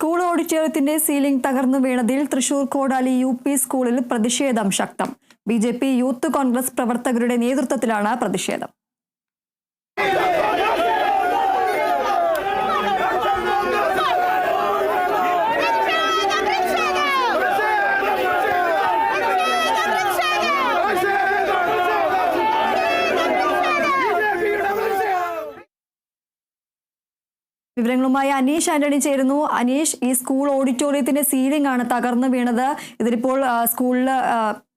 School ഓഡിറ്റോറിയത്തിന്റെ ceiling തകർന്നു വീണതിൽ തൃശൂർ കോടാലി യു പി സ്കൂളിൽ പ്രതിഷേധം ശക്തം. B J P youth Congress പ്രവർത്തകരുടെ നേതൃത്വത്തിലാണ് പ്രതിഷേധം. വിവരങ്ങളുമായി അനീഷ് ആന്റണി ചേരുന്നു. അനീഷ് ഈ സ്കൂൾ ഓഡിറ്റോറിയത്തിന്റെ സീലിംഗ് ആണ് തകർന്നു വീണത്. ഇതിലിപ്പോൾ സ്കൂളിൽ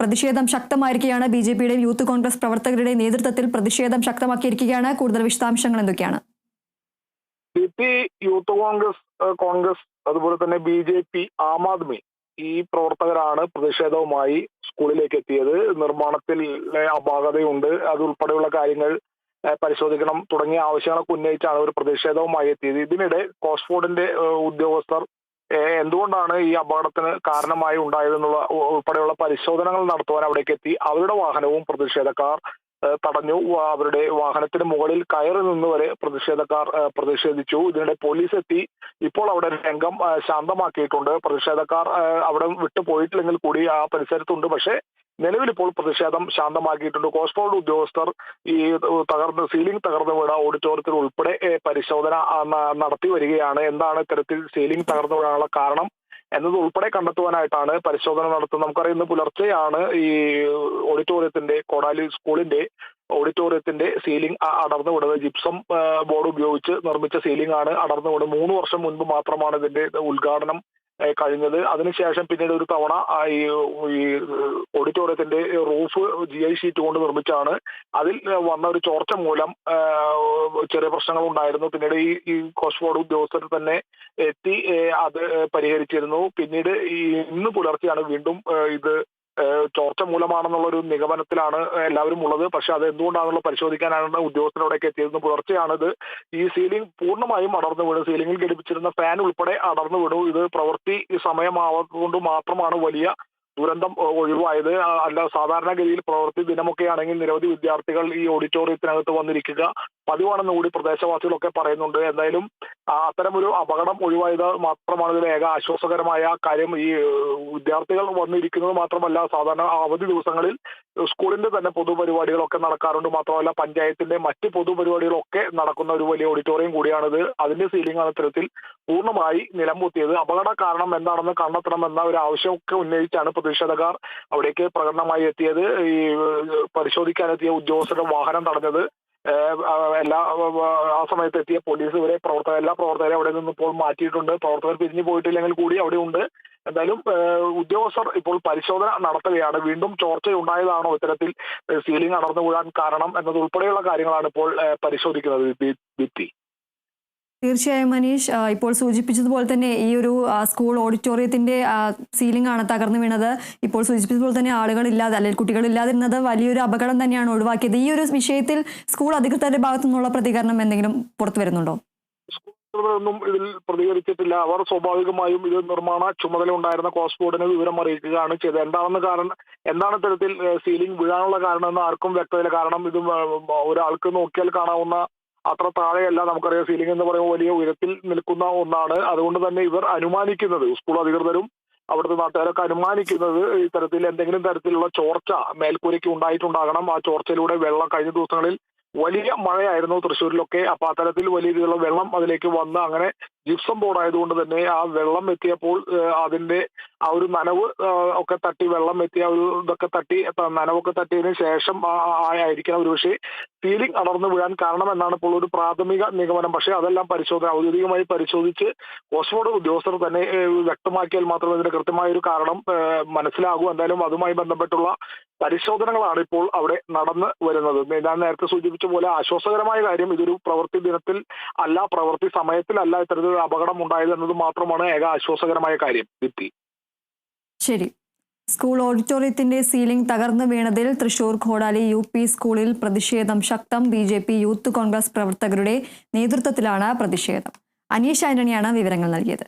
പ്രതിഷേധം ശക്തമായിരിക്കുകയാണ്. ബി ജെ പിയുടെയും യൂത്ത് കോൺഗ്രസ് പ്രവർത്തകരുടെയും നേതൃത്വത്തിൽ പ്രതിഷേധം ശക്തമാക്കിയിരിക്കുകയാണ്. കൂടുതൽ വിശദാംശങ്ങൾ എന്തൊക്കെയാണ്? യൂത്ത് കോൺഗ്രസ് കോൺഗ്രസ് അതുപോലെ തന്നെ B J P Aam Aadmi ഈ പ്രവർത്തകരാണ് പ്രതിഷേധവുമായി സ്കൂളിലേക്ക് എത്തിയത്. നിർമ്മാണത്തിൽ അപാകതയുണ്ട്. അതുൾപ്പെടെയുള്ള കാര്യങ്ങൾ പരിശോധിക്കണം. തുടങ്ങിയ ആവശ്യങ്ങളൊക്കെ ഉന്നയിച്ചാണ് ഒരു പ്രതിഷേധവുമായി എത്തിയത്. ഇതിനിടെ കോസ്ഫോർഡിന്റെ ഉദ്യോഗസ്ഥർ എന്തുകൊണ്ടാണ് ഈ അപകടത്തിന് കാരണമായി ഉണ്ടായതെന്നുള്ള ഉൾപ്പെടെയുള്ള പരിശോധനകൾ നടത്തുവാൻ അവിടേക്ക് എത്തി. അവരുടെ വാഹനവും പ്രതിഷേധക്കാർ തടഞ്ഞു. അവരുടെ വാഹനത്തിന് മുകളിൽ കയറി നിന്ന് വരെ പ്രതിഷേധക്കാർ പ്രതിഷേധിച്ചു. ഇതിനിടെ പോലീസ് എത്തി. ഇപ്പോൾ അവിടെ രംഗം ശാന്തമാക്കിയിട്ടുണ്ട്. പ്രതിഷേധക്കാർ അവിടെ വിട്ടു പോയിട്ടില്ലെങ്കിൽ കൂടി ആ പരിസരത്തുണ്ട്. പക്ഷേ നിലവിൽ ഇപ്പോൾ പ്രതിഷേധം ശാന്തമാക്കിയിട്ടുണ്ട്. കോസ്ഫോർഡ് ഉദ്യോഗസ്ഥർ ഈ തകർന്ന് സീലിംഗ് തകർന്നു വീണ ഓഡിറ്റോറിയത്തിൽ ഉൾപ്പെടെ പരിശോധന നടത്തി വരികയാണ്. എന്താണ് ഇത്തരത്തിൽ സീലിംഗ് തകർന്നു വീഴാനുള്ള കാരണം എന്നത് ഉൾപ്പെടെ കണ്ടെത്തുവാനായിട്ടാണ് പരിശോധന നടത്തുന്നത്. നമുക്കറിയാം ഇന്ന് പുലർച്ചെയാണ് ഈ ഓഡിറ്റോറിയത്തിന്റെ കോടാലി സ്കൂളിന്റെ ഓഡിറ്റോറിയത്തിന്റെ സീലിംഗ് അടർന്നു വിടുന്നത്. ജിപ്സം ബോർഡ് ഉപയോഗിച്ച് നിർമ്മിച്ച സീലിംഗ് ആണ് അടർന്നു വിടുന്നത്. മൂന്ന് വർഷം മുൻപ് മാത്രമാണ് ഇതിന്റെ ഉദ്ഘാടനം കഴിഞ്ഞത്. അതിനുശേഷം പിന്നീട് ഒരു തവണ ഈ ഓഡിറ്റോറിയത്തിന്റെ റൂഫ് ജി ഐ ഷീറ്റ് കൊണ്ട് നിർമ്മിച്ചാണ് അതിൽ വന്ന ഒരു ചോർച്ച മൂലം ചെറിയ പ്രശ്നങ്ങൾ ഉണ്ടായിരുന്നു. പിന്നീട് ഈ ഈ കോസ്ഫോർഡ് ഉദ്യോഗസ്ഥർ തന്നെ എത്തി അത് പരിഹരിച്ചിരുന്നു. പിന്നീട് ഈ ഇന്ന് പുലർച്ചെയാണ് വീണ്ടും ഇത് ചോർച്ച മൂലമാണെന്നുള്ള ഒരു നിഗമനത്തിലാണ് എല്ലാവരും ഉള്ളത്. പക്ഷെ അത് എന്തുകൊണ്ടാണെന്നുള്ള പരിശോധിക്കാനാണ് ഉദ്യോഗസ്ഥരോടൊക്കെ എത്തിയത് പുലർച്ചെയാണിത് ഈ സീലിംഗ് പൂർണമായും അടർന്നു വീണു. സീലിംഗിൽ ഘടിപ്പിച്ചിരുന്ന ഫാൻ ഉൾപ്പെടെ അടർന്നു വീണു ഇത് പ്രവൃത്തി സമയമാവാത്തതുകൊണ്ട് മാത്രമാണ് വലിയ ദുരന്തം ഒഴിവായത്. അല്ല സാധാരണഗതിയിൽ പ്രവൃത്തി ദിനമൊക്കെ ആണെങ്കിൽ നിരവധി വിദ്യാർത്ഥികൾ ഈ ഓഡിറ്റോറിയത്തിനകത്ത് വന്നിരിക്കുക. പതിവാണെന്ന് കൂടി പ്രദേശവാസികളൊക്കെ പറയുന്നുണ്ട്. എന്തായാലും അത്തരമൊരു അപകടം ഒഴിവായത് മാത്രമാണ് ഇതിലെ ഏക ആശ്വാസകരമായ കാര്യം. ഈ വിദ്യാർത്ഥികൾ വന്നിരിക്കുന്നത് മാത്രമല്ല സാധാരണ അവധി ദിവസങ്ങളിൽ സ്കൂളിന്റെ തന്നെ പൊതുപരിപാടികളൊക്കെ നടക്കാറുണ്ട്. മാത്രമല്ല പഞ്ചായത്തിന്റെ മറ്റ് പൊതുപരിപാടികളൊക്കെ നടക്കുന്ന ഒരു വലിയ ഓഡിറ്റോറിയം കൂടിയാണിത്. അതിന്റെ സീലിംഗ് ആണ് ഇത്തരത്തിൽ പൂർണമായി നിലംപൊത്തിയത്. അപകട കാരണം എന്താണെന്ന് കണ്ടെത്തണമെന്ന ഒരു ആവശ്യമൊക്കെ ഉന്നയിച്ചാണ് പ്രതിഷേധക്കാർ അവിടേക്ക് പ്രകടനമായി എത്തിയത്. ഈ പരിശോധിക്കാനെത്തിയ ഉദ്യോഗസ്ഥരുടെ വാഹനം തടഞ്ഞത്. എല്ലാ ആ സമയത്ത് എത്തിയ പോലീസ് ഇവരെ പ്രവർത്തകർ എല്ലാ പ്രവർത്തകരെ അവിടെ നിന്ന് ഇപ്പോൾ മാറ്റിയിട്ടുണ്ട്. പ്രവർത്തകർ പിരിഞ്ഞു പോയിട്ടില്ലെങ്കിൽ കൂടി അവിടെ ഉണ്ട്. എന്തായാലും ഉദ്യോഗസ്ഥർ ഇപ്പോൾ പരിശോധന നടത്തുകയാണ്. വീണ്ടും ചോർച്ച ഉണ്ടായതാണോ ഇത്തരത്തിൽ സീലിംഗ് അടർന്നു വീഴാൻ കാരണം എന്നതുൾപ്പെടെയുള്ള കാര്യങ്ങളാണ് ഇപ്പോൾ പരിശോധിക്കുന്നത് ഭിത്തി തീർച്ചയായും മനീഷ് ഇപ്പോൾ സൂചിപ്പിച്ചതുപോലെ തന്നെ ഈ ഒരു സ്കൂൾ ഓഡിറ്റോറിയത്തിന്റെ സീലിംഗ് ആണ് തകർന്നു വീണത്. ഇപ്പോൾ സൂചിപ്പിച്ചതുപോലെ തന്നെ ആളുകൾ ഇല്ലാതെ അല്ലെങ്കിൽ കുട്ടികൾ ഇല്ലാതിരുന്നത് വലിയൊരു അപകടം തന്നെയാണ് ഒഴിവാക്കിയത്. ഈ ഒരു വിഷയത്തിൽ സ്കൂൾ അധികൃതരുടെ ഭാഗത്തു നിന്നുള്ള പ്രതികരണം എന്തെങ്കിലും പുറത്തു വരുന്നുണ്ടോ? ഒന്നും ഇതിൽ പ്രതികരിച്ചിട്ടില്ല. അവർ സ്വാഭാവികമായും ഇത് നിർമ്മാണ ചുമതല ഉണ്ടായിരുന്ന കോസ്റ്റ് ബോർഡിനെ വിവരം അറിയിക്കുകയാണ് ചെയ്തത്. എന്താണെന്ന് കാരണം എന്താണ് തരത്തിൽ സീലിംഗ് വീഴാനുള്ള കാരണം എന്ന് ആർക്കും വ്യക്തതയില്ല. കാരണം ഇത് ഒരാൾക്ക് നോക്കിയാൽ കാണാവുന്ന അത്ര താഴെയല്ല നമുക്കറിയാം. സീലിംഗ് എന്ന് പറയുമ്പോൾ വലിയ ഉയരത്തിൽ നിൽക്കുന്ന ഒന്നാണ്. അതുകൊണ്ട് തന്നെ ഇവർ അനുമാനിക്കുന്നത് സ്കൂൾ അധികൃതരും അവിടുത്തെ നാട്ടുകാരൊക്കെ അനുമാനിക്കുന്നത് ഇത്തരത്തിൽ എന്തെങ്കിലും തരത്തിലുള്ള ചോർച്ച മേൽക്കൂരയ്ക്ക് ഉണ്ടായിട്ടുണ്ടാകണം. ആ ചോർച്ചയിലൂടെ വെള്ളം കഴിഞ്ഞ ദിവസങ്ങളിൽ വലിയ മഴയായിരുന്നു തൃശ്ശൂരിലൊക്കെ. അപ്പൊ അത്തരത്തിൽ വലിയ രീതിയിലുള്ള വെള്ളം അതിലേക്ക് വന്ന് അങ്ങനെ ജിപ്സം ബോർഡ് ആയതുകൊണ്ട് തന്നെ ആ വെള്ളം എത്തിയപ്പോൾ അതിന്റെ ആ ഒരു നനവ് ഒക്കെ തട്ടി വെള്ളം എത്തിയ ഒരു ഇതൊക്കെ തട്ടി നനവൊക്കെ തട്ടിയതിനു ശേഷം ആയിരിക്കണം ഒരു പക്ഷേ സീലിംഗ് അടർന്നു വീഴാൻ കാരണം എന്നാണ് ഇപ്പോൾ ഒരു പ്രാഥമിക നിഗമനം. പക്ഷേ അതെല്ലാം പരിശോധന ഔദ്യോഗികമായി പരിശോധിച്ച് ഓസ്ഫോർഡ് ഉദ്യോഗസ്ഥർ തന്നെ വ്യക്തമാക്കിയാൽ മാത്രമേ ഇതിന്റെ കൃത്യമായ ഒരു കാരണം മനസ്സിലാകൂ. എന്തായാലും അതുമായി ബന്ധപ്പെട്ടുള്ള പരിശോധനകളാണ് ഇപ്പോൾ അവിടെ നടന്നു വരുന്നത്. ഞാൻ നേരത്തെ സൂചിപ്പിച്ച പോലെ ആശ്വാസകരമായ കാര്യം ഇതൊരു പ്രവൃത്തി ദിനത്തിൽ അല്ല പ്രവൃത്തി സമയത്തിലല്ല ഇത്തരത്തിലൊരു അപകടം ഉണ്ടായത് എന്നത് മാത്രമാണ് ഏക ആശ്വാസകരമായ കാര്യം. ദിപ്തി. ശരി. സ്കൂൾ ഓഡിറ്റോറിയത്തിന്റെ സീലിംഗ് തകർന്നു വീണതിൽ തൃശൂർ ഘോടാലി യു പി സ്കൂളിൽ പ്രതിഷേധം ശക്തം. B J P youth Congress പ്രവർത്തകരുടെ നേതൃത്വത്തിലാണ് പ്രതിഷേധം. അനീഷ് ആന്റണിയാണ് വിവരങ്ങൾ നൽകിയത്.